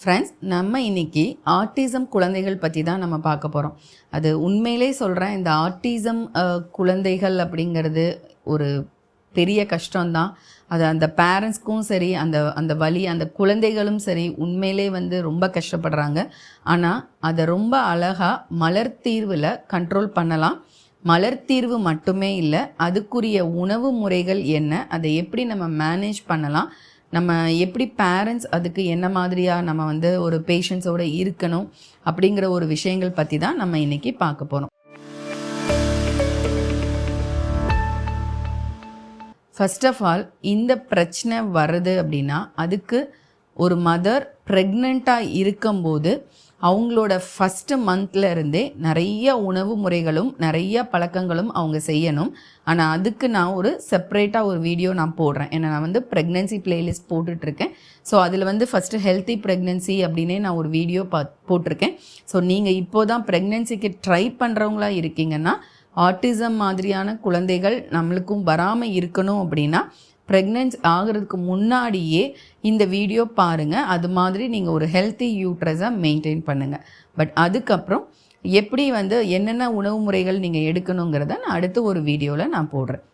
Friends நம்ம இன்னைக்கு autism குழந்தைகள் பற்றி தான் நம்ம பார்க்க போகிறோம் அது உண்மையிலே சொல்கிறேன் இந்த ஆர்டிசம் குழந்தைகள் அப்படிங்கிறது ஒரு பெரிய கஷ்டம்தான் அது அந்த பேரண்ட்ஸ்க்கும் சரி அந்த அந்த வழி அந்த குழந்தைகளும் சரி உண்மையிலே வந்து ரொம்ப கஷ்டப்படுறாங்க. ஆனால் அதை ரொம்ப அழகாக மலர் தீர்வில் கண்ட்ரோல் பண்ணலாம். மலர் தீர்வு மட்டுமே இல்லை அதுக்குரிய உணவு முறைகள் என்ன அதை எப்படி நம்ம மேனேஜ் பண்ணலாம் நம்ம எப்படி பேரண்ட்ஸ் அதுக்கு என்ன மாதிரியாக நம்ம வந்து ஒரு பேஷன்ஸோடு இருக்கணும் அப்படிங்கிற ஒரு விஷயங்கள் பற்றி தான் நம்ம இன்றைக்கி பார்க்க போகிறோம் ஃபர்ஸ்ட் ஆஃப் ஆல் இந்த பிரச்சனை வருது அப்படின்னா அதுக்கு ஒரு மதர் ப்ரெக்னெண்ட்டாக இருக்கும்போது அவங்களோட ஃபஸ்ட்டு மந்த்ல இருந்தே நிறைய உணவு முறைகளும் நிறைய பழக்கங்களும் அவங்க செய்யணும். ஆனால் அதுக்கு நான் ஒரு செப்பரேட்டாக ஒரு வீடியோ நான் போடுறேன். ஏன்னா நான் வந்து ப்ரெக்னென்சி பிளேலிஸ்ட் போட்டுட்ருக்கேன். ஸோ அதில் வந்து ஃபஸ்ட்டு ஹெல்த்தி ப்ரெக்னென்சி அப்படின்னே நான் ஒரு வீடியோ பா போட்டிருக்கேன். ஸோ நீங்கள் இப்போ தான் ப்ரெக்னென்சிக்கு ட்ரை பண்ணுறவங்களா இருக்கீங்கன்னா ஆட்டிசம் மாதிரியான குழந்தைகள் நம்மளுக்கும் வராமல் இருக்கணும் அப்படின்னா ப்ரெக்னென்ஸ் ஆகிறதுக்கு முன்னாடியே இந்த வீடியோ பாருங்கள் அது மாதிரி நீங்கள் ஒரு ஹெல்த்தி யூட்ரஸை மெயின்டைன் பண்ணுங்கள் பட் அதுக்கப்புறம் எப்படி வந்து என்னென்ன உணவு முறைகள் நீங்கள் எடுக்கணுங்கிறத நான் அடுத்து ஒரு வீடியோவில் நான் போடுறேன்.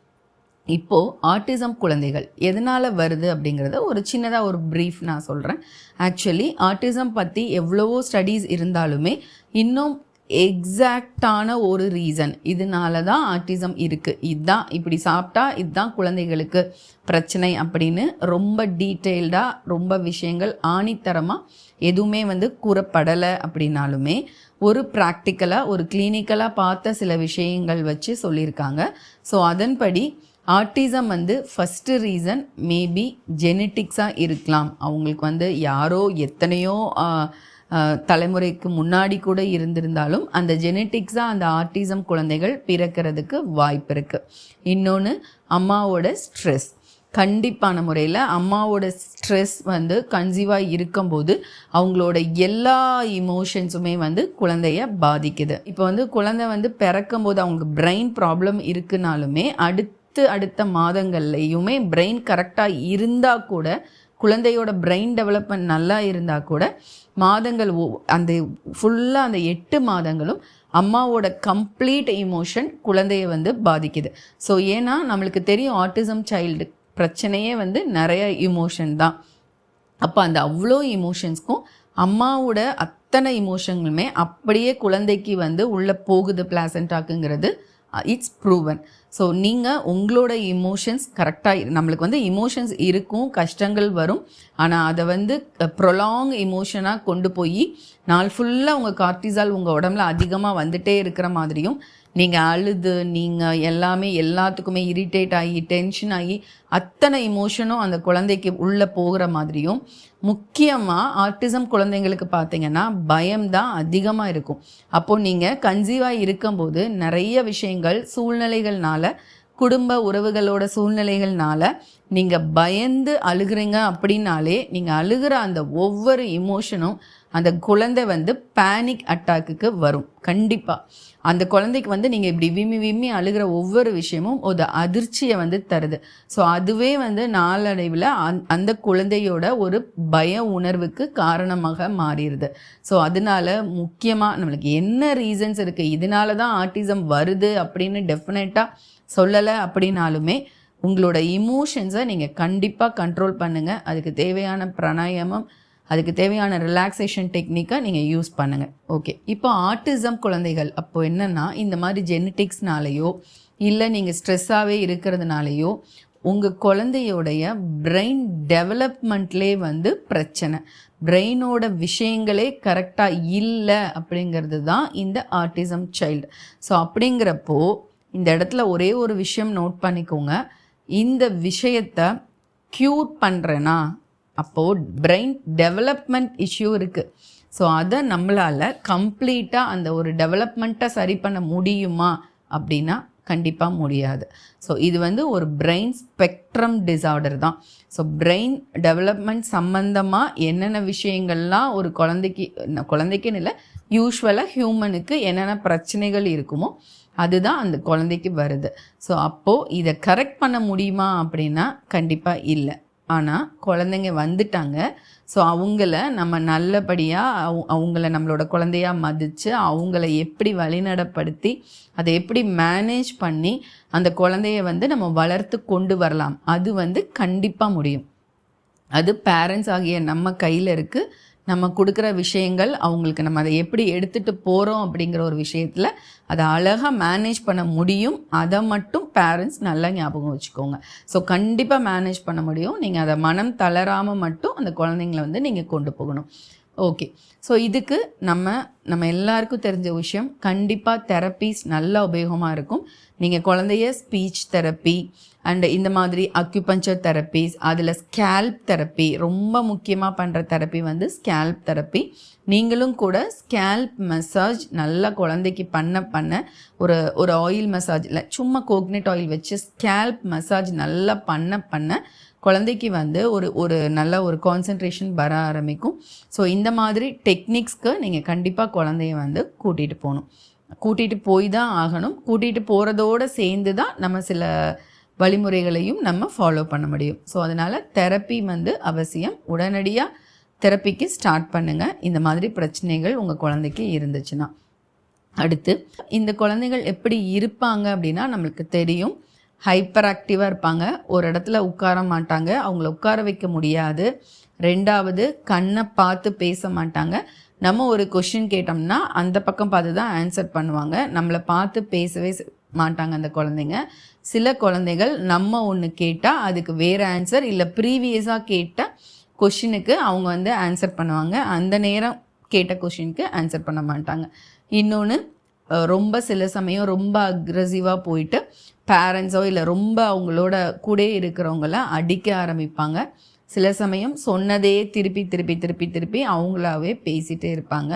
இப்போது ஆட்டிசம் குழந்தைகள் எதனால் வருது அப்படிங்கிறத ஒரு சின்னதாக ஒரு ப்ரீஃப் நான் சொல்கிறேன் ஆக்சுவலி ஆட்டிசம் பற்றி எவ்வளவோ ஸ்டடீஸ் இருந்தாலுமே இன்னும் எக்ஸாக்டான ஒரு ரீசன் இதனால தான் ஆர்டிசம் இருக்குது இதுதான் இப்படி சாப்பிட்டா இதுதான் குழந்தைகளுக்கு பிரச்சனை அப்படின்னு ரொம்ப டீட்டெயில்டாக ரொம்ப விஷயங்கள் ஆணித்தரமாக எதுவுமே வந்து கூறப்படலை அப்படின்னாலுமே ஒரு ப்ராக்டிக்கலாக ஒரு கிளினிக்கலாக பார்த்த சில விஷயங்கள் வச்சு சொல்லியிருக்காங்க. ஸோ அதன்படி ஆர்டிசம் வந்து ஃபஸ்ட்டு ரீசன் மேபி ஜெனட்டிக்ஸாக இருக்கலாம். அவங்களுக்கு வந்து யாரோ எத்தனையோ தலைமுறைக்கு முன்னாடி கூட இருந்திருந்தாலும் அந்த ஜெனட்டிக்ஸாக அந்த ஆர்டிசம் குழந்தைகள் பிறக்கிறதுக்கு வாய்ப்பு இருக்குது இன்னொன்று அம்மாவோட ஸ்ட்ரெஸ் கண்டிப்பான முறையில் அம்மாவோட ஸ்ட்ரெஸ் வந்து கன்சீவாக இருக்கும்போது அவங்களோட எல்லா இமோஷன்ஸுமே வந்து குழந்தைய பாதிக்குது. இப்போ வந்து குழந்தை வந்து பிறக்கும் போது அவங்களுக்கு பிரெயின் ப்ராப்ளம் இருக்குனாலுமே அடுத்து அடுத்த மாதங்கள்லையுமே பிரெயின் கரெக்டாக இருந்தால் கூட குழந்தையோட பிரெயின் டெவலப்மெண்ட் நல்லா இருந்தால் கூட மாதங்கள் அந்த ஃபுல்லாக அந்த எட்டு மாதங்களும் அம்மாவோட கம்ப்ளீட் இமோஷன் குழந்தைய வந்து பாதிக்குது. ஸோ ஏன்னா நம்மளுக்கு தெரியும் ஆட்டிசம் சைல்டு பிரச்சனையே வந்து நிறைய இமோஷன் தான். அப்போ அந்த அவ்வளோ இமோஷன்ஸ்க்கும் அம்மாவோட அத்தனை இமோஷன்களுமே அப்படியே குழந்தைக்கு வந்து உள்ளே போகுது பிளாசண்டாக்குங்கிறது இட்ஸ் ப்ரூவன் ஸோ நீங்கள் உங்களோட இமோஷன்ஸ் கரெக்டாக நம்மளுக்கு வந்து இமோஷன்ஸ் இருக்கும் கஷ்டங்கள் வரும். ஆனால் அதை வந்து ப்ரொலாங் இமோஷனாக கொண்டு போய் நாள் ஃபுல்லாக உங்கள் கார்டிசால் உங்கள் உடம்புல அதிகமாக வந்துட்டே இருக்கிற மாதிரியும் நீங்கள் அழுது நீங்கள் எல்லாமே எல்லாத்துக்குமே இரிட்டேட் ஆகி டென்ஷன் ஆகி அத்தனை இமோஷனும் அந்த குழந்தைக்கு உள்ளே போகிற மாதிரியும் முக்கியமாக ஆர்டிசம் குழந்தைங்களுக்கு பார்த்தீங்கன்னா பயம் தான் அதிகமாக இருக்கும். அப்போது நீங்கள் கன்சீவாக இருக்கும்போது நிறைய விஷயங்கள் சூழ்நிலைகள்னால குடும்ப உறவுகளோட சூழ்நிலைகள்னால நீங்கள் பயந்து அழுகிறீங்க அப்படின்னாலே நீங்கள் அழுகிற அந்த ஒவ்வொரு இமோஷனும் அந்த குழந்தை வந்து பேனிக் அட்டாக்குக்கு வரும். கண்டிப்பாக அந்த குழந்தைக்கு வந்து நீங்கள் இப்படி விம்மி விம்மி அழுகிற ஒவ்வொரு விஷயமும் ஒரு அதிர்ச்சியை வந்து தருது. ஸோ அதுவே வந்து நாளடைவில் அந் அந்த குழந்தையோட ஒரு பய உணர்வுக்கு காரணமாக மாறிடுது. ஸோ அதனால முக்கியமாக நம்மளுக்கு என்ன ரீசன்ஸ் இருக்குது இதனால தான் ஆட்டிசம் வருது அப்படின்னு டெஃபினட்டாக சொல்லலை அப்படின்னாலுமே உங்களோட இமோஷன்ஸை நீங்கள் கண்டிப்பாக கண்ட்ரோல் பண்ணுங்கள் அதுக்கு தேவையான பிராணாயாமம் அதுக்கு தேவையான ரிலாக்ஸேஷன் டெக்னிக்கை நீங்கள் யூஸ் பண்ணுங்கள் ஓகே இப்போ ஆட்டிசம் குழந்தைகள் அப்போது என்னென்னா இந்த மாதிரி ஜெனட்டிக்ஸ்னாலேயோ இல்லை நீங்கள் ஸ்ட்ரெஸ்ஸாகவே இருக்கிறதுனாலையோ உங்கள் குழந்தையோடைய பிரெயின் டெவலப்மெண்ட்லே வந்து பிரச்சனை. பிரெயினோட விஷயங்களே கரெக்டாக இல்லை அப்படிங்கிறது தான் இந்த ஆர்டிசம் சைல்டு ஸோ அப்படிங்கிறப்போ இந்த இடத்துல ஒரே ஒரு விஷயம் நோட் பண்ணிக்கோங்க. இந்த விஷயத்தை க்யூர் பண்ணுறேன்னா அப்போது பிரெயின் டெவலப்மெண்ட் இஷ்யூ இருக்குது ஸோ அதை நம்மளால் கம்ப்ளீட்டாக அந்த ஒரு டெவலப்மெண்ட்டை சரி பண்ண முடியுமா அப்படின்னா கண்டிப்பாக முடியாது. ஸோ இது வந்து ஒரு பிரெயின் ஸ்பெக்ட்ரம் டிசார்டர் தான். ஸோ பிரெயின் டெவலப்மெண்ட் சம்மந்தமாக என்னென்ன விஷயங்கள்லாம் ஒரு குழந்தைக்கு குழந்தைக்குன்னு இல்லை யூஸ்வலாக ஹியூமனுக்கு என்னென்ன பிரச்சனைகள் இருக்குமோ அதுதான் அந்த குழந்தைக்கு வருது. ஸோ அப்போது இதை கரெக்ட் பண்ண முடியுமா அப்படின்னா கண்டிப்பாக இல்லை. ஆனால் குழந்தைங்க வந்துட்டாங்க. ஸோ அவங்கள நம்ம நல்லபடியாக அவங்கள நம்மளோட குழந்தையாக மதித்து அவங்கள எப்படி வழிநடப்படுத்தி அதை எப்படி மேனேஜ் பண்ணி அந்த குழந்தைய வந்து நம்ம வளர்த்து கொண்டு வரலாம். அது வந்து கண்டிப்பாக முடியும். அது பேரண்ட்ஸ் ஆகிய நம்ம கையில் இருக்குது நம்ம கொடுக்குற விஷயங்கள் அவங்களுக்கு நம்ம அதை எப்படி எடுத்துகிட்டு போகிறோம் அப்படிங்கிற ஒரு விஷயத்தில் அதை அழகாக மேனேஜ் பண்ண முடியும். அதை மட்டும் பேரண்ட்ஸ் நல்லா ஞாபகம் வச்சுக்கோங்க. ஸோ கண்டிப்பாக மேனேஜ் பண்ண முடியும். நீங்கள் அதை மனம் தளராமல் மட்டும் அந்த குழந்தைங்கள வந்து நீங்கள் கொண்டு போகணும். ஓகே ஸோ இதுக்கு நம்ம நம்ம எல்லாருக்கும் தெரிஞ்ச விஷயம் கண்டிப்பாக தெரப்பீஸ் நல்ல உபயோகமாக இருக்கும். நீங்கள் குழந்தைய ஸ்பீச் தெரப்பி அண்ட் இந்த மாதிரி அக்யூபஞ்சர் தெரப்பிஸ் அதில் ஸ்கேல்ப் தெரப்பி ரொம்ப முக்கியமாக பண்ணுற தெரப்பி வந்து ஸ்கேல்ப் தெரப்பி நீங்களும் கூட ஸ்கேல்ப் மசாஜ் நல்லா குழந்தைக்கு பண்ண பண்ண ஒரு ஒரு ஆயில் மசாஜ் இல்லை சும்மா கோக்னட் ஆயில் வச்சு ஸ்கேல்ப் மசாஜ் நல்லா பண்ண பண்ண குழந்தைக்கு வந்து ஒரு ஒரு நல்ல ஒரு கான்சன்ட்ரேஷன் வர ஆரம்பிக்கும். ஸோ இந்த மாதிரி டெக்னிக்ஸ்க்கு நீங்கள் கண்டிப்பாக குழந்தைய வந்து கூட்டிகிட்டு போகணும். கூட்டிகிட்டு போய் தான் ஆகணும். கூட்டிகிட்டு போகிறதோடு சேர்ந்து தான் நம்ம சில வழிமுறைகளையும் நம்ம ஃபாலோ பண்ண முடியும். ஸோ அதனால் தெரப்பி வந்து அவசியம். உடனடியாக தெரப்பிக்கு ஸ்டார்ட் பண்ணுங்கள் இந்த மாதிரி பிரச்சனைகள் உங்கள் குழந்தைக்கு இருந்துச்சுன்னா. அடுத்து இந்த குழந்தைகள் எப்படி இருப்பாங்க அப்படின்னா நம்மளுக்கு தெரியும். ஹைப்பர் ஆக்டிவாக இருப்பாங்க. ஒரு இடத்துல உட்கார மாட்டாங்க. அவங்கள உட்கார வைக்க முடியாது. ரெண்டாவது கண்ணை பார்த்து பேச மாட்டாங்க. நம்ம ஒரு கொஷின் கேட்டோம்னா அந்த பக்கம் பார்த்து தான் ஆன்சர் பண்ணுவாங்க. நம்மளை பார்த்து பேசவே மாட்டாங்க அந்த குழந்தைங்க. சில குழந்தைகள் நம்ம ஒன்று கேட்டால் அதுக்கு வேறு ஆன்சர் இல்லை ப்ரீவியஸாக கேட்ட கொஷினுக்கு அவங்க வந்து ஆன்சர் பண்ணுவாங்க. அந்த நேரம் கேட்ட கொஷினுக்கு ஆன்சர் பண்ண மாட்டாங்க. இன்னொன்று ரொம்ப சில சமயம் ரொம்ப அக்ரஸிவாக போயிட்டு பேரண்ட்ஸோ இல்லை ரொம்ப அவங்களோட கூட இருக்கிறவங்கள அடிக்க ஆரம்பிப்பாங்க. சில சமயம் சொன்னதே திருப்பி திருப்பி திருப்பி திருப்பி அவங்களாவே பேசிகிட்டே இருப்பாங்க.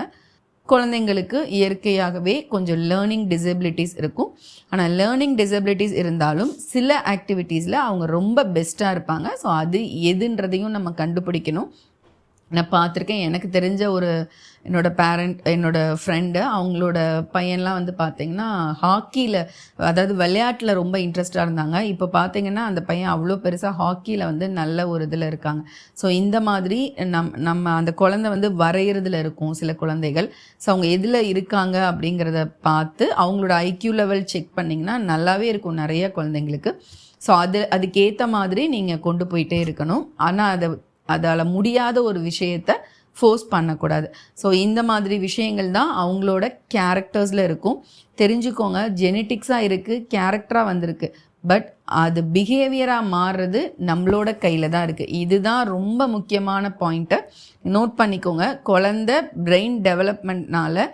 குழந்தைங்களுக்கு இயற்கையாகவே கொஞ்சம் லேர்னிங் டிசபிலிட்டிஸ் இருக்கும். ஆனால் லேர்னிங் டிசபிலிட்டிஸ் இருந்தாலும் சில ஆக்டிவிட்டீஸில் அவங்க ரொம்ப பெஸ்ட்டாக இருப்பாங்க. ஸோ அது எதுன்றதையும் நம்ம கண்டுபிடிக்கணும். நான் பார்த்துருக்கேன். எனக்கு தெரிஞ்ச ஒரு என்னோடய பேரண்ட் என்னோடய ஃப்ரெண்டு அவங்களோட பையன்லாம் வந்து பார்த்திங்கன்னா ஹாக்கியில் அதாவது விளையாட்டில் ரொம்ப இன்ட்ரெஸ்டாக இருந்தாங்க. இப்போ பார்த்தீங்கன்னா அந்த பையன் அவ்வளோ பெருசாக ஹாக்கியில் வந்து நல்ல ஒரு இதில் இருக்காங்க. ஸோ இந்த மாதிரி நம் நம்ம அந்த குழந்தை வந்து வரைகிறதுல இருக்கும் சில குழந்தைகள். ஸோ அவங்க எதில் இருக்காங்க அப்படிங்கிறத பார்த்து அவங்களோட ஐக்யூ லெவல் செக் பண்ணிங்கன்னா நல்லாவே இருக்கும் நிறைய குழந்தைங்களுக்கு. ஸோ அது அதுக்கேற்ற மாதிரி நீங்கள் கொண்டு போயிட்டே இருக்கணும். ஆனால் அதை அதால் முடியாத ஒரு விஷயத்த ஃபோர்ஸ் பண்ணக்கூடாது. ஸோ இந்த மாதிரி விஷயங்கள் தான் அவங்களோட கேரக்டர்ஸில் இருக்கும். தெரிஞ்சுக்கோங்க ஜெனட்டிக்ஸாக இருக்குது கேரக்டராக வந்திருக்கு. பட் அது பிஹேவியராக மாறுறது நம்மளோட கையில் தான் இருக்குது இதுதான் ரொம்ப முக்கியமான பாயிண்ட்டை நோட் பண்ணிக்கோங்க. குழந்த பிரெயின் டெவலப்மெண்ட்னால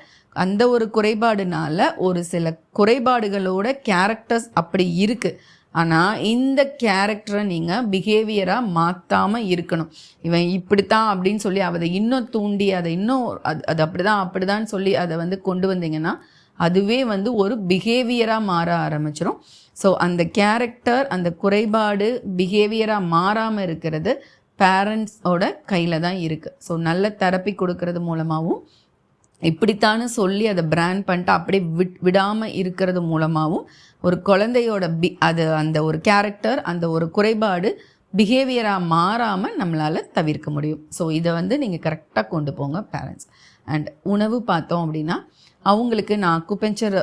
அந்த ஒரு குறைபாடுனால ஒரு சில குறைபாடுகளோட கேரக்டர்ஸ் அப்படி இருக்குது ஆனால் இந்த கேரக்டரை நீங்கள் பிஹேவியராக மாற்றாமல் இருக்கணும். இவன் இப்படித்தான் அப்படின்னு சொல்லி அதை இன்னும் தூண்டி அதை இன்னும் அது அது அப்படி தான் அப்படி தான் சொல்லி அதை வந்து கொண்டு வந்தீங்கன்னா அதுவே வந்து ஒரு பிஹேவியராக மாற ஆரம்பிச்சிடும் ஸோ அந்த கேரக்டர் அந்த குறைபாடு பிஹேவியராக மாறாமல் இருக்கிறது பேரண்ட்ஸோட கையில் தான் இருக்குது ஸோ நல்ல தெரப்பி கொடுக்கறது மூலமாகவும் இப்படித்தானு சொல்லி அதை பிராண்ட் பண்ணிட்டு அப்படியே விட் விடாமல் இருக்கிறது மூலமாகவும் ஒரு குழந்தையோட பி அது அந்த ஒரு கேரக்டர் அந்த ஒரு குறைபாடு பிஹேவியராக மாறாமல் நம்மளால் தவிர்க்க முடியும். ஸோ இதை வந்து நீங்கள் கரெக்டாக கொண்டு போங்க பேரண்ட்ஸ் அண்ட் உணவு பார்த்தோம் அப்படின்னா அவங்களுக்கு நான் அக்குபஞ்சர்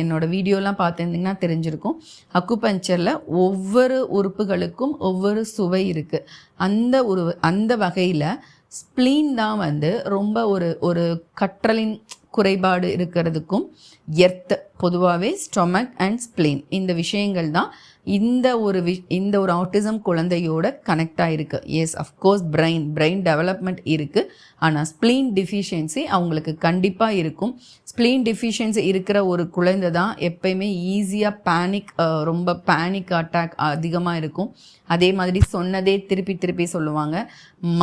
என்னோடய வீடியோலாம் பார்த்துருந்தீங்கன்னா தெரிஞ்சிருக்கும். அக்குபஞ்சரில் ஒவ்வொரு உறுப்புகளுக்கும் ஒவ்வொரு சுவை இருக்குது அந்த ஒரு அந்த வகையில் ஸ்ப்ளீன் தான் வந்து ரொம்ப ஒரு ஒரு கற்றலின் குறைபாடு இருக்கிறதுக்கும் எர்த் பொதுவாகவே ஸ்டொமக் அண்ட் ஸ்ப்ளீன் இந்த விஷயங்கள் தான் இந்த ஒரு வி இந்த ஒரு ஆட்டிசம் குழந்தையோட கனெக்ட் ஆகிருக்கு yes of course brain brain development இருக்குது ஆனால் ஸ்ப்ளீன் டிஃபிஷியன்சி அவங்களுக்கு கண்டிப்பாக இருக்கும். ஸ்ப்ளீன் டிஃபிஷியன்சி இருக்கிற ஒரு குழந்தை தான் எப்பயுமே ஈஸியாக பேனிக் ரொம்ப பேனிக் அட்டாக் அதிகமாக இருக்கும். அதே மாதிரி சொன்னதே திருப்பி திருப்பி சொல்லுவாங்க.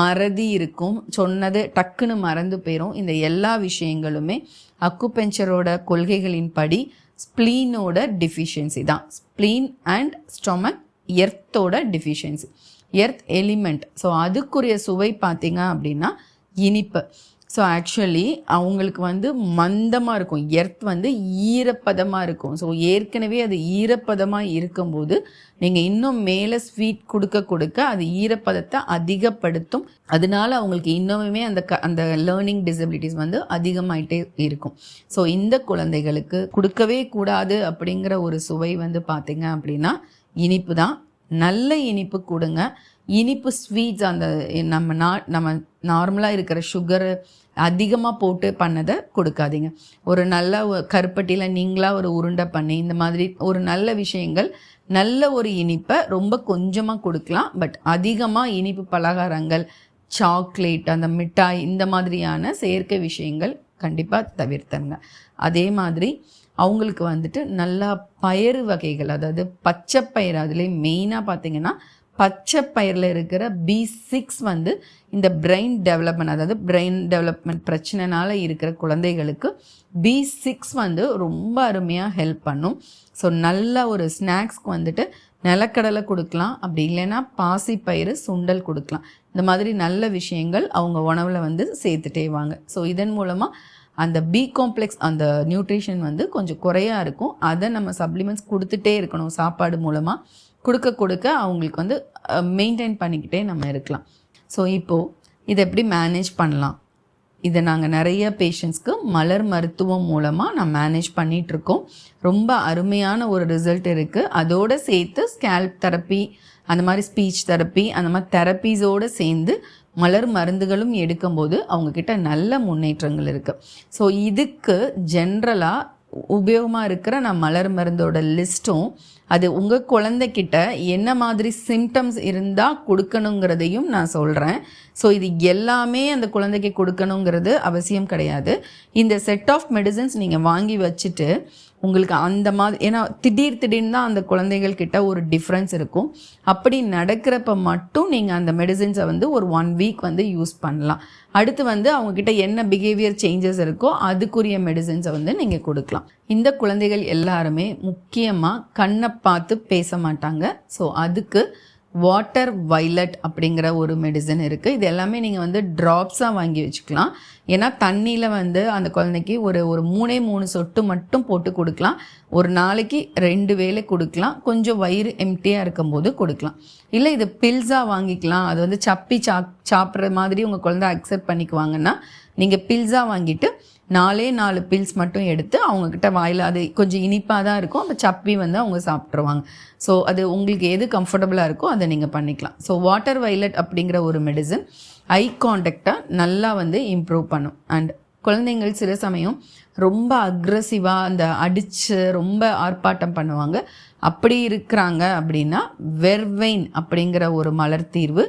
மறதி இருக்கும். சொன்னது டக்குன்னு மறந்து போயிடும் இந்த எல்லா விஷயங்களுமே அக்குபெஞ்சரோட கொள்கைகளின்படி ஸ்ப்ளீனோட டிஃபிஷியன்சி தான். ஸ்ப்ளீன் அண்ட் ஸ்டொமக் எர்த்தோட டிஃபிஷியன்சி எர்த் எலிமெண்ட் ஸோ அதுக்குரிய சுவை பார்த்தீங்க அப்படின்னா இனிப்பு. ஸோ ஆக்சுவலி அவங்களுக்கு வந்து மந்தமாக இருக்கும். எர்த் வந்து ஈரப்பதமாக இருக்கும். ஸோ ஏற்கனவே அது ஈரப்பதமாக இருக்கும்போது நீங்கள் இன்னும் மேலே ஸ்வீட் கொடுக்க கொடுக்க அது ஈரப்பதத்தை அதிகப்படுத்தும். அதனால அவங்களுக்கு இன்னுமே அந்த க அந்த லேர்னிங் டிசபிலிட்டிஸ் வந்து அதிகமாயிட்டே இருக்கும். ஸோ இந்த குழந்தைகளுக்கு கொடுக்கவே கூடாது அப்படிங்கிற ஒரு சுவை வந்து பார்த்தீங்க அப்படின்னா இனிப்பு தான். நல்ல இனிப்பு கொடுங்க. இனிப்பு ஸ்வீட்ஸ் அந்த நம்ம நா நம்ம நார்மலாக இருக்கிற சுகரு அதிகமாக போட்டு பண்ணதை கொடுக்காதீங்க. ஒரு நல்ல கருப்பட்டியில் நீங்களாக ஒரு உருண்டை பண்ணி இந்த மாதிரி ஒரு நல்ல விஷயங்கள் நல்ல ஒரு இனிப்பை ரொம்ப கொஞ்சமாக கொடுக்கலாம். பட் அதிகமாக இனிப்பு பலகாரங்கள் சாக்லேட் அந்த மிட்டாய் இந்த மாதிரியான செயற்கை விஷயங்கள் கண்டிப்பாக தவிர்த்தங்க அதே மாதிரி அவங்களுக்கு வந்துட்டு நல்லா பயறு வகைகள் அதாவது பச்சை பயிறு அதுலேயும் மெயினாக பார்த்தீங்கன்னா பச்சை பயிரில் இருக்கிற பி சிக்ஸ் வந்து இந்த பிரெயின் டெவலப்மெண்ட் அதாவது பிரெயின் டெவலப்மெண்ட் பிரச்சனைனால இருக்கிற குழந்தைகளுக்கு பி சிக்ஸ் வந்து ரொம்ப அருமையாக ஹெல்ப் பண்ணும். ஸோ நல்ல ஒரு ஸ்நாக்ஸ்க்கு வந்துட்டு நிலக்கடலை கொடுக்கலாம். அப்படி இல்லைன்னா பாசிப்பயிறு சுண்டல் கொடுக்கலாம். இந்த மாதிரி நல்ல விஷயங்கள் அவங்க உணவில் வந்து சேர்த்துட்டே வாங்க. ஸோ இதன் மூலமாக அந்த பி காம்ப்ளெக்ஸ் அந்த நியூட்ரிஷன் வந்து கொஞ்சம் குறையாக இருக்கும். அதை நம்ம சப்ளிமெண்ட்ஸ் கொடுத்துட்டே இருக்கணும் சாப்பாடு மூலமாக கொடுக்க கொடுக்க அவங்களுக்கு வந்து மெயின்டைன் பண்ணிக்கிட்டே நம்ம இருக்கலாம். ஸோ இப்போது இதை எப்படி மேனேஜ் பண்ணலாம்? இதை நாங்கள் நிறைய பேஷண்ட்ஸ்க்கு மலர் மருத்துவம் மூலமாக நான் மேனேஜ் பண்ணிகிட்ருக்கோம் ரொம்ப அருமையான ஒரு ரிசல்ட் இருக்குது அதோடு சேர்த்து ஸ்கேல்ப் தெரப்பி அந்த மாதிரி ஸ்பீச் தெரப்பி அந்த மாதிரி தெரப்பீஸோடு சேர்ந்து மலர் மருந்துகளும் எடுக்கும்போது அவங்கக்கிட்ட நல்ல முன்னேற்றங்கள் இருக்குது ஸோ இதுக்கு ஜென்ரலாக உபயோகமாக இருக்கிற நான் மலர் மருந்தோட லிஸ்ட்டும் அது உங்கள் குழந்தைக்கிட்ட என்ன மாதிரி சிம்டம்ஸ் இருந்தால் கொடுக்கணுங்கிறதையும் நான் சொல்கிறேன் ஸோ இது எல்லாமே அந்த குழந்தைக்கு கொடுக்கணுங்கிறது அவசியம் கிடையாது. இந்த செட் ஆஃப் மெடிசன்ஸ் நீங்கள் வாங்கி வச்சுட்டு உங்களுக்கு அந்த மாதிரி ஏன்னா திடீர் திடீர்னு தான் அந்த குழந்தைகள் கிட்ட ஒரு டிஃப்ரென்ஸ் இருக்கும். அப்படி நடக்கிறப்ப மட்டும் நீங்கள் அந்த மெடிசின்ஸை வந்து ஒரு ஒன் வீக் வந்து யூஸ் பண்ணலாம். அடுத்து வந்து அவங்கக்கிட்ட என்ன பிஹேவியர் சேஞ்சஸ் இருக்கோ அதுக்குரிய மெடிசின்ஸை வந்து நீங்கள் கொடுக்கலாம். இந்த குழந்தைகள் எல்லாருமே முக்கியமாக கண்ணை பார்த்து பேச மாட்டாங்க. ஸோ அதுக்கு வாட்டர் வைலட் அப்படிங்கிற ஒரு மெடிசன் இருக்குது இது எல்லாமே நீங்கள் வந்து ட்ராப்ஸாக வாங்கி வச்சுக்கலாம். ஏன்னா தண்ணியில் வந்து அந்த குழந்தைக்கு ஒரு ஒரு மூணே மூணு சொட்டு மட்டும் போட்டு கொடுக்கலாம். ஒரு நாளைக்கு ரெண்டு வேலை கொடுக்கலாம். கொஞ்சம் வயிறு எம்டியாக இருக்கும்போது கொடுக்கலாம். இல்லை இது பில்ஸாக வாங்கிக்கலாம். அது வந்து சப்பி சா சாப்பிட்ற மாதிரி உங்கள் குழந்தை அக்செப்ட் பண்ணிக்குவாங்கன்னா நீங்கள் பில்ஸாக வாங்கிட்டு நாலே நாலு பில்ஸ் மட்டும் எடுத்து அவங்கக்கிட்ட வாயில் அது கொஞ்சம் இனிப்பாக தான் இருக்கும். அப்போ சப்பி வந்து அவங்க சாப்பிட்ருவாங்க ஸோ அது உங்களுக்கு எது கம்ஃபர்டபுளாக இருக்கோ அதை நீங்கள் பண்ணிக்கலாம். ஸோ வாட்டர் வைலட் அப்படிங்கிற ஒரு மெடிசன் ஐ கான்டாக்டை நல்லா வந்து இம்ப்ரூவ் பண்ணும். அண்ட் குழந்தைங்கள் சில சமயம் ரொம்ப அக்ரஸிவாக அந்த அடித்து ரொம்ப ஆர்ப்பாட்டம் பண்ணுவாங்க. அப்படி இருக்கிறாங்க அப்படின்னா வெர்வெயின் அப்படிங்கிற ஒரு மலர் தீர்வு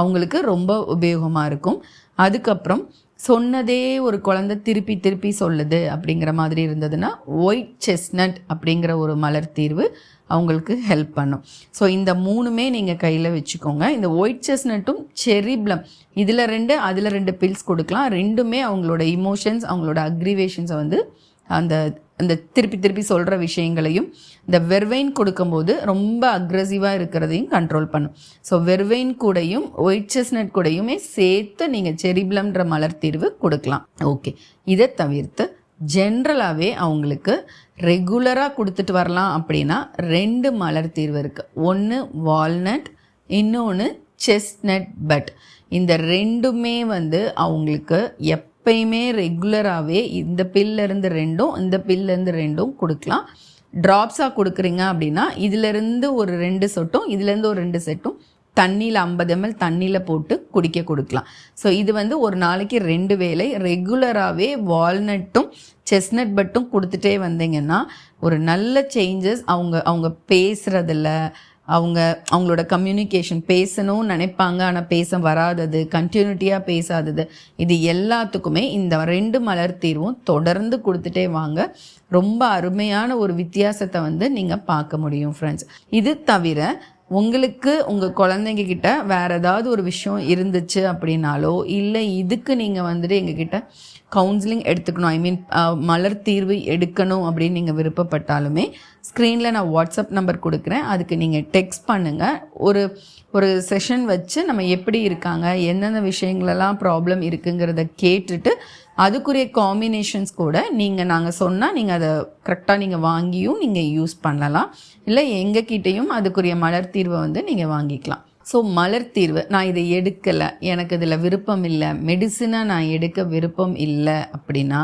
அவங்களுக்கு ரொம்ப உபயோகமாக இருக்கும். அதுக்கப்புறம் சொன்னதே ஒரு குழந்தை திருப்பி திருப்பி சொல்லுது அப்படிங்கிற மாதிரி இருந்ததுன்னா ஒயிட் செஸ்னட் அப்படிங்கிற ஒரு மலர் தீர்வு அவங்களுக்கு ஹெல்ப் பண்ணும். ஸோ இந்த மூணுமே நீங்கள் கையில் வச்சுக்கோங்க. இந்த ஒயிட் செஸ்னட்டும் செரிப்ளம் இதில் ரெண்டு அதில் ரெண்டு பில்ஸ் கொடுக்கலாம். ரெண்டுமே அவங்களோட இமோஷன்ஸ் அவங்களோட அக்ரிவேஷன்ஸை வந்து அந்த அந்த திருப்பி திருப்பி சொல்கிற விஷயங்களையும் இந்த வெர்வைன் கொடுக்கும்போது ரொம்ப அக்ரஸிவாக இருக்கிறதையும் கண்ட்ரோல் பண்ணும். ஸோ வெர்வைன் கூடையும் ஒயிட் செஸ்னட் கூடையுமே சேர்த்து நீங்கள் செரிப்ளம்ன்ற மலர் தீர்வு கொடுக்கலாம். ஓகே இதை தவிர்த்து ஜென்ரலாகவே அவங்களுக்கு ரெகுலராக கொடுத்துட்டு வரலாம் அப்படின்னா ரெண்டு மலர் தீர்வு இருக்குது ஒன்று வால்நட் இன்னொன்று செஸ்ட்நட் பட் இந்த ரெண்டுமே வந்து அவங்களுக்கு எப் எப்பயுமே ரெகுலராகவே இந்த பில்லேருந்து ரெண்டும் இந்த பில்லேருந்து ரெண்டும் கொடுக்கலாம். ட்ராப்ஸாக கொடுக்குறீங்க அப்படின்னா இதுலேருந்து ஒரு ரெண்டு சொட்டும் இதுலேருந்து ஒரு ரெண்டு செட்டும் தண்ணியில் ஐம்பது எம்எல் தண்ணியில் போட்டு குடிக்க கொடுக்கலாம். ஸோ இது வந்து ஒரு நாளைக்கு ரெண்டு வேலை ரெகுலராகவே வால்நட்டும் செஸ்னட் பட்டும் கொடுத்துட்டே வந்தீங்கன்னா ஒரு நல்ல சேஞ்சஸ் அவங்க அவங்க பேசுகிறதில்ல அவங்க அவங்களோட கம்யூனிகேஷன் பேசணும்னு நினைப்பாங்க. ஆனால் பேச வராதது கண்டினியூட்டியாக பேசாதது. இது எல்லாத்துக்குமே இந்த ரெண்டு மலர் தீர்வும் தொடர்ந்து கொடுத்துட்டே வாங்க. ரொம்ப அருமையான ஒரு வித்தியாசத்தை வந்து நீங்கள் பார்க்க முடியும் ஃப்ரெண்ட்ஸ் இது தவிர உங்களுக்கு உங்கள் குழந்தைங்க கிட்ட வேறு ஏதாவது ஒரு விஷயம் இருந்துச்சு அப்படின்னாலோ இல்லை இதுக்கு நீங்கள் வந்துட்டு எங்ககிட்ட கவுன்சிலிங் எடுத்துக்கணும். ஐ மீன் மலர் தீர்வு எடுக்கணும் அப்படின்னு நீங்கள் விருப்பப்பட்டாலுமே ஸ்க்ரீனில் நான் வாட்ஸ்அப் நம்பர் கொடுக்குறேன். அதுக்கு நீங்கள் டெக்ஸ்ட் பண்ணுங்கள் ஒரு ஒரு செஷன் வச்சு நம்ம எப்படி இருக்காங்க எந்தெந்த விஷயங்களெல்லாம் ப்ராப்ளம் இருக்குங்கிறத கேட்டுட்டு அதுக்குரிய காம்பினேஷன்ஸ் கூட நீங்கள் நாங்கள் சொன்னால் நீங்கள் அதை கரெக்டாக நீங்கள் வாங்கியும் நீங்கள் யூஸ் பண்ணலாம். இல்லை எங்ககிட்டயும் அதுக்குரிய மலர் தீர்வை வந்து நீங்கள் வாங்கிக்கலாம். ஸோ மலர் தீர்வு. நான் இதை எடுக்கலை. எனக்கு இதில் விருப்பம் இல்லை. மெடிசனாக நான் எடுக்க விருப்பம் இல்லை அப்படின்னா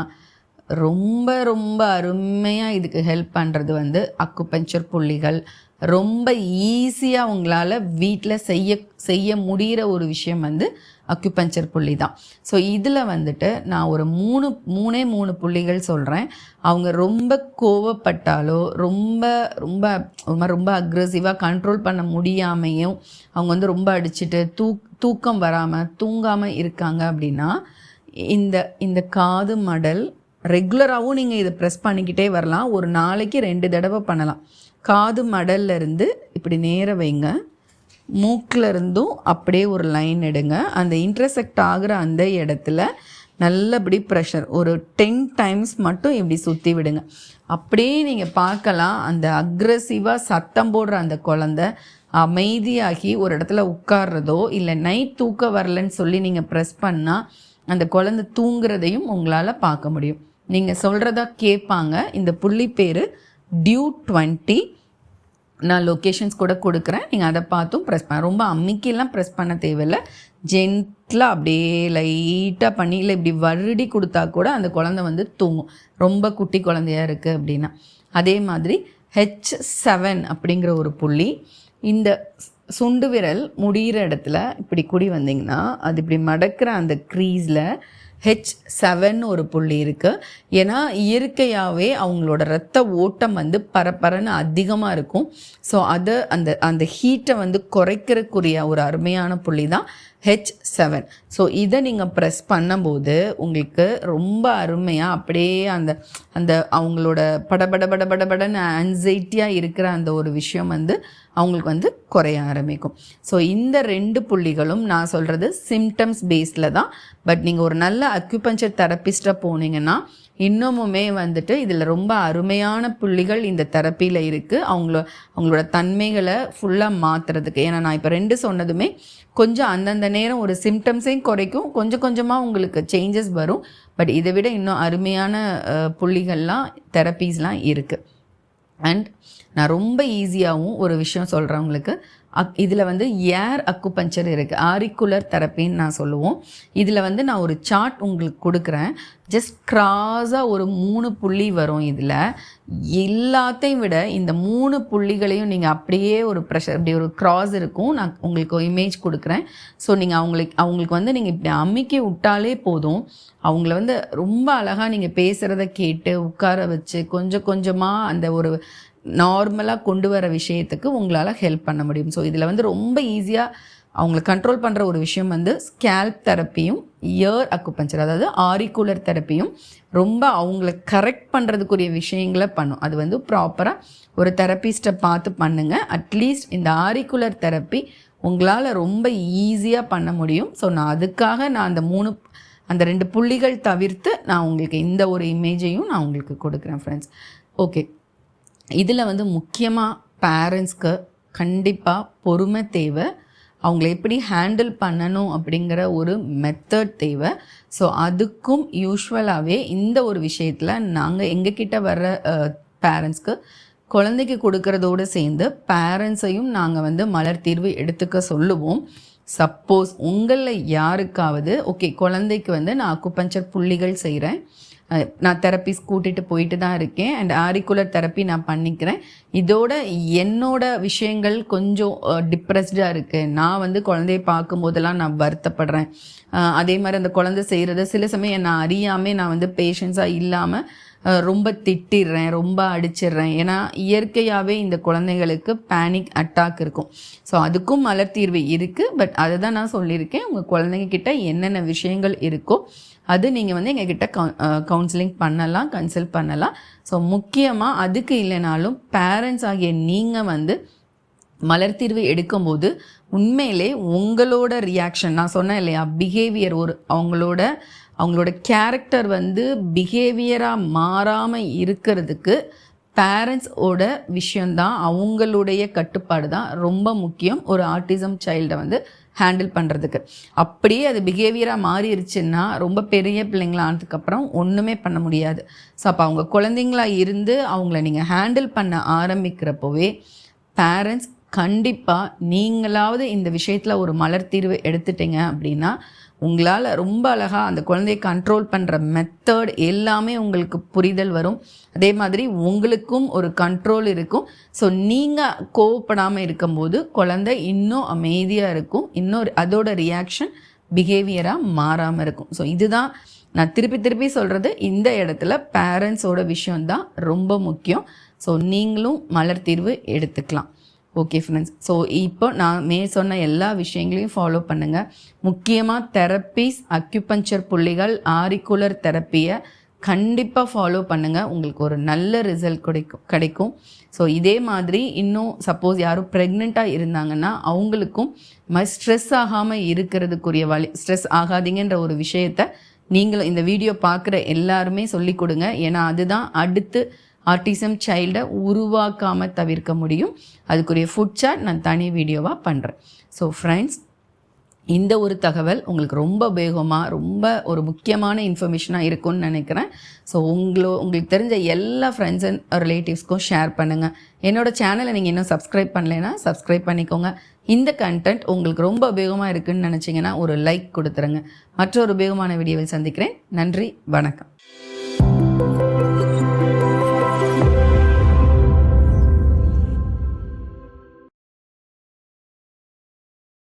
ரொம்ப ரொம்ப அருமையாக இதுக்கு ஹெல்ப் பண்ணுறது வந்து அக்குபஞ்சர் புள்ளிகள். ரொம்ப ஈஸியாக உங்களால் வீட்டில் செய்ய செய்ய முடிகிற ஒரு விஷயம் வந்து அக்யூபஞ்சர் புள்ளி தான். ஸோ இதில் வந்துட்டு நான் ஒரு மூணு மூணே மூணு புள்ளிகள் சொல்கிறேன் அவங்க ரொம்ப கோவப்பட்டாலோ ரொம்ப ரொம்ப ரொம்ப ரொம்ப அக்ரெசிவாக கண்ட்ரோல் பண்ண முடியாமையும் அவங்க வந்து ரொம்ப அடிச்சுட்டு தூ தூக்கம் வராமல் தூங்காமல் இருக்காங்க அப்படின்னா இந்த இந்த காது மடல் ரெகுலராகவும் நீங்கள் இதை ப்ரெஸ் பண்ணிக்கிட்டே வரலாம். ஒரு நாளைக்கு ரெண்டு தடவை பண்ணலாம். காது மடல்லேருந்து இப்படி நேர வைங்க. மூக்கில் இருந்தும் அப்படியே ஒரு லைன் எடுங்க. அந்த இன்டர்செக்ட் ஆகிற அந்த இடத்துல நல்லபடி ப்ரெஷர் ஒரு டென் டைம்ஸ் மட்டும் இப்படி சுற்றி விடுங்க. அப்படியே நீங்கள் பார்க்கலாம் அந்த அக்ரஸிவாக சத்தம் போடுற அந்த குழந்த அமைதியாகி ஒரு இடத்துல உட்கார்றதோ இல்லை நைட் தூக்க வரலன்னு சொல்லி நீங்கள் ப்ரெஸ் பண்ணால் அந்த குழந்தை தூங்குறதையும் உங்களால் பார்க்க முடியும். நீங்கள் சொல்கிறதா கேட்பாங்க இந்த புள்ளி பேர் டியூ டுவெண்ட்டி. நான் லொக்கேஷன்ஸ் கூட கொடுக்குறேன். நீங்கள் அதை பார்த்தும் ப்ரெஸ் பண்ண ரொம்ப அம்மிக்கெல்லாம் ப்ரெஸ் பண்ண தேவையில்லை. ஜென்ட்லாக அப்படியே லைட்டாக பண்ணி இல்லை இப்படி வருடி கொடுத்தா கூட அந்த குழந்தை வந்து தூங்கும். ரொம்ப குட்டி குழந்தையா இருக்குது அப்படின்னா. அதே மாதிரி ஹெச் செவன் அப்படிங்கிற ஒரு புள்ளி இந்த சுண்டு விரல் முடிகிற இடத்துல இப்படி குடி வந்தீங்கன்னா அது இப்படி மடக்கிற அந்த க்ரீஸில் ஹெச் செவன் ஒரு புள்ளி இருக்குது ஏன்னா இயற்கையாகவே அவங்களோட ரத்த ஓட்டம் வந்து பரபரன்னு அதிகமாக இருக்கும். ஸோ அதை அந்த அந்த ஹீட்டை வந்து குறைக்கிறக்குரிய ஒரு அருமையான புள்ளி தான். ஹெச் செவன் ஸோ இதை நீங்கள் ப்ரெஸ் பண்ணும்போது உங்களுக்கு ரொம்ப அருமையாக அப்படியே அந்த அந்த அவங்களோட படபட படபடபடன்னு ஆன்சைட்டியாக இருக்கிற அந்த ஒரு விஷயம் வந்து அவங்களுக்கு வந்து குறைய ஆரம்பிக்கும். ஸோ இந்த ரெண்டு புள்ளிகளும் நான் சொல்கிறது சிம்டம்ஸ் பேஸில் தான். பட் நீங்கள் ஒரு நல்ல அக்யூபஞ்சர் தெரப்பிஸ்ட்டாக போனீங்கன்னா இன்னமுமே வந்துட்டு இதில் ரொம்ப அருமையான புள்ளிகள் இந்த தெரப்பியில் இருக்குது அவங்கள அவங்களோட தன்மைகளை ஃபுல்லாக மாற்றுறதுக்கு ஏன்னா நான் இப்போ ரெண்டு சொன்னதுமே கொஞ்சம் அந்தந்த நேரம் ஒரு சிம்டம்ஸையும் குறைக்கும். கொஞ்சம் கொஞ்சமாக உங்களுக்கு சேஞ்சஸ் வரும். பட் இதை விட இன்னும் அருமையான புள்ளிகள்லாம் தெரப்பீஸ்லாம் இருக்குது அண்ட் நான் ரொம்ப ஈஸியாகவும் ஒரு விஷயம் சொல்கிறேன் உங்களுக்கு. அக் இதில் வந்து ஏர் அக்குபஞ்சர் இருக்குது ஆரிக்குலர் தெரப்பின்னு நான் சொல்லுவோம். இதில் வந்து நான் ஒரு சார்ட் உங்களுக்கு கொடுக்குறேன். ஜஸ்ட் க்ராஸாக ஒரு மூணு புள்ளி வரும் இதில். எல்லாத்தையும் விட இந்த மூணு புள்ளிகளையும் நீங்கள் அப்படியே ஒரு ப்ரெஷர் இப்படி ஒரு க்ராஸ் இருக்கும். நான் உங்களுக்கு ஒரு இமேஜ் கொடுக்குறேன். ஸோ நீங்கள் அவங்களுக்கு அவங்களுக்கு வந்து நீங்கள் இப்படி அமுக்கி விட்டாலே போதும். அவங்கள வந்து ரொம்ப அழகாக நீங்கள் பேசுகிறத கேட்டு உட்கார வச்சு கொஞ்சம் கொஞ்சமாக அந்த ஒரு நார்மலாக கொண்டு வர விஷயத்துக்கு உங்களால் ஹெல்ப் பண்ண முடியும். ஸோ இதில் வந்து ரொம்ப ஈஸியாக அவங்களை கண்ட்ரோல் பண்ணுற ஒரு விஷயம் வந்து ஸ்கேல்ப் தெரப்பியும் இயர் அக்குபஞ்சர் அதாவது ஆரிகுலர் தெரப்பியும் ரொம்ப அவங்கள கரெக்ட் பண்ணுறதுக்குரிய விஷயங்களை பண்ணும். அது வந்து ப்ராப்பராக ஒரு தெரப்பிஸ்ட்டை பார்த்து பண்ணுங்கள் அட்லீஸ்ட் இந்த ஆரிகுலர் தெரப்பி உங்களால் ரொம்ப ஈஸியாக பண்ண முடியும். ஸோ நான் அதுக்காக நான் அந்த மூணு அந்த ரெண்டு புள்ளிகள் தவிர்த்து நான் உங்களுக்கு இந்த ஒரு இமேஜையும் நான் உங்களுக்கு கொடுக்குறேன் ஃப்ரெண்ட்ஸ் ஓகே இதில் வந்து முக்கியமாக பேரண்ட்ஸ்க்கு கண்டிப்பாக பொறுமை தேவை. அவங்கள எப்படி ஹேண்டில் பண்ணணும் அப்படிங்கிற ஒரு மெத்தட் தேவை. ஸோ அதுக்கும் யூஸ்வலாகவே இந்த ஒரு விஷயத்தில் நாங்கள் எங்ககிட்ட வர்ற பேரண்ட்ஸ்க்கு குழந்தைக்கு கொடுக்கறதோடு சேர்ந்து பேரண்ட்ஸையும் நாங்கள் வந்து மலர் தீர்வு எடுத்துக்க சொல்லுவோம். சப்போஸ் உங்களில் யாருக்காவது ஓகே குழந்தைக்கு வந்து நான் அக்குப்பஞ்சர் புள்ளிகள் செய்கிறேன் நான் தெரப்பிஸ் கூட்டிகிட்டு போயிட்டு தான் இருக்கேன். அண்ட் ஆரிக்குலர் தெரப்பி நான் பண்ணிக்கிறேன். இதோட என்னோட விஷயங்கள் கொஞ்சம் டிப்ரெஸ்டாக இருக்குது நான் வந்து குழந்தைய பார்க்கும்போதெல்லாம் நான் வருத்தப்படுறேன். அதே மாதிரி அந்த குழந்தை செய்கிறத சில சமயம் நான் அறியாமல் நான் வந்து பேஷன்ஸாக இல்லாமல் ரொம்ப திட்டிடுறேன் ரொம்ப அடிச்சிடுறேன். ஏன்னா இயற்கையாகவே இந்த குழந்தைகளுக்கு பேனிக் அட்டாக் இருக்கும். ஸோ அதுக்கும் மலர் தீர்வு இருக்குது பட் அதை தான் நான் சொல்லியிருக்கேன். உங்கள் குழந்தைங்க கிட்ட என்னென்ன விஷயங்கள் இருக்கோ அது நீங்கள் வந்து எங்ககிட்ட கவுன்சிலிங் பண்ணலாம் கன்சல்ட் பண்ணலாம். ஸோ முக்கியமாக அதுக்கு இல்லைனாலும் பேரண்ட்ஸ் ஆகிய நீங்கள் வந்து மலர் தீர்வு எடுக்கும்போது உண்மையிலே உங்களோட ரியாக்ஷன் நான் சொன்னேன் இல்லையா பிஹேவியர் ஒரு அவங்களோட அவங்களோட கேரக்டர் வந்து பிஹேவியராக மாறாமல் இருக்கிறதுக்கு பேரண்ட்ஸோட விஷயந்தான் அவங்களுடைய கட்டுப்பாடு தான் ரொம்ப முக்கியம். ஒரு ஆர்டிசம் சைல்டை வந்து ஹேண்டில் பண்ணுறதுக்கு அப்படியே அது பிஹேவியராக மாறிடுச்சுன்னா ரொம்ப பெரிய பிள்ளைங்களா ஆனதுக்கப்புறம் ஒன்றுமே பண்ண முடியாது. ஸோ அப்போ அவங்க குழந்தைங்களா இருந்து அவங்கள நீங்கள் ஹேண்டில் பண்ண ஆரம்பிக்கிறப்போவே பேரண்ட்ஸ் கண்டிப்பாக நீங்களாவது இந்த விஷயத்தில் ஒரு மலர் தீர்வு எடுத்துட்டீங்க அப்படின்னா உங்களால் ரொம்ப அழகாக அந்த குழந்தையை கண்ட்ரோல் பண்ணுற மெத்தட் எல்லாமே உங்களுக்கு புரிதல் வரும். அதே மாதிரி உங்களுக்கும் ஒரு கண்ட்ரோல் இருக்கும். ஸோ நீங்கள் கோவப்படாமல் இருக்கும்போது குழந்தை இன்னும் அமைதியாக இருக்கும். இன்னொரு அதோட ரியாக்ஷன் பிஹேவியராக மாறாமல் இருக்கும். ஸோ இதுதான் நான் திருப்பி திருப்பி சொல்கிறது இந்த இடத்துல பேரண்ட்ஸோட விஷயம்தான் ரொம்ப முக்கியம். ஸோ நீங்களும் மலர் தீர்வு எடுத்துக்கலாம். ஓகே ஃப்ரெண்ட்ஸ் ஸோ இப்போ நான் மே சொன்ன எல்லா விஷயங்களையும் ஃபாலோ பண்ணுங்கள் முக்கியமாக தெரப்பீஸ் அக்யூபஞ்சர் புள்ளிகள் ஆரிக்குலர் தெரப்பியை கண்டிப்பாக ஃபாலோ பண்ணுங்கள் உங்களுக்கு ஒரு நல்ல ரிசல்ட் கிடைக்கும் கிடைக்கும். ஸோ இதே மாதிரி இன்னும் சப்போஸ் யாரும் ப்ரெக்னெண்ட்டாக இருந்தாங்கன்னா அவங்களுக்கும் ம ஸ்ட்ரெஸ் ஆகாமல் இருக்கிறதுக்குரிய வழி ஸ்ட்ரெஸ் ஆகாதீங்கன்ற ஒரு விஷயத்த நீங்களும் இந்த வீடியோ பார்க்குற எல்லாருமே சொல்லி கொடுங்க. ஏன்னா அதுதான் அடுத்து ஆர்டிசம் சைல்டை உருவாக்காமல் தவிர்க்க முடியும். அதுக்குரிய ஃபுட் சார்ட் நான் தனி வீடியோவாக பண்ணுறேன் ஸோ ஃப்ரெண்ட்ஸ் இந்த ஒரு தகவல் உங்களுக்கு ரொம்ப வேகமாக ரொம்ப ஒரு முக்கியமான இன்ஃபர்மேஷனாக இருக்கும்னு நினைக்கிறேன். ஸோ உங்களோ உங்களுக்கு தெரிஞ்ச எல்லா ஃப்ரெண்ட்ஸ் அண்ட் ரிலேட்டிவ்ஸ்க்கும் ஷேர் பண்ணுங்கள் என்னோட சேனலை நீங்கள் இன்னும் சப்ஸ்கிரைப் பண்ணலைன்னா சப்ஸ்கிரைப் பண்ணிக்கோங்க. இந்த கண்டென்ட் உங்களுக்கு ரொம்ப உபயோகமாக இருக்குன்னு நினச்சிங்கன்னா ஒரு லைக் கொடுத்துருங்க. மற்றொரு உபயோகமான வீடியோவில் சந்திக்கிறேன். நன்றி வணக்கம்.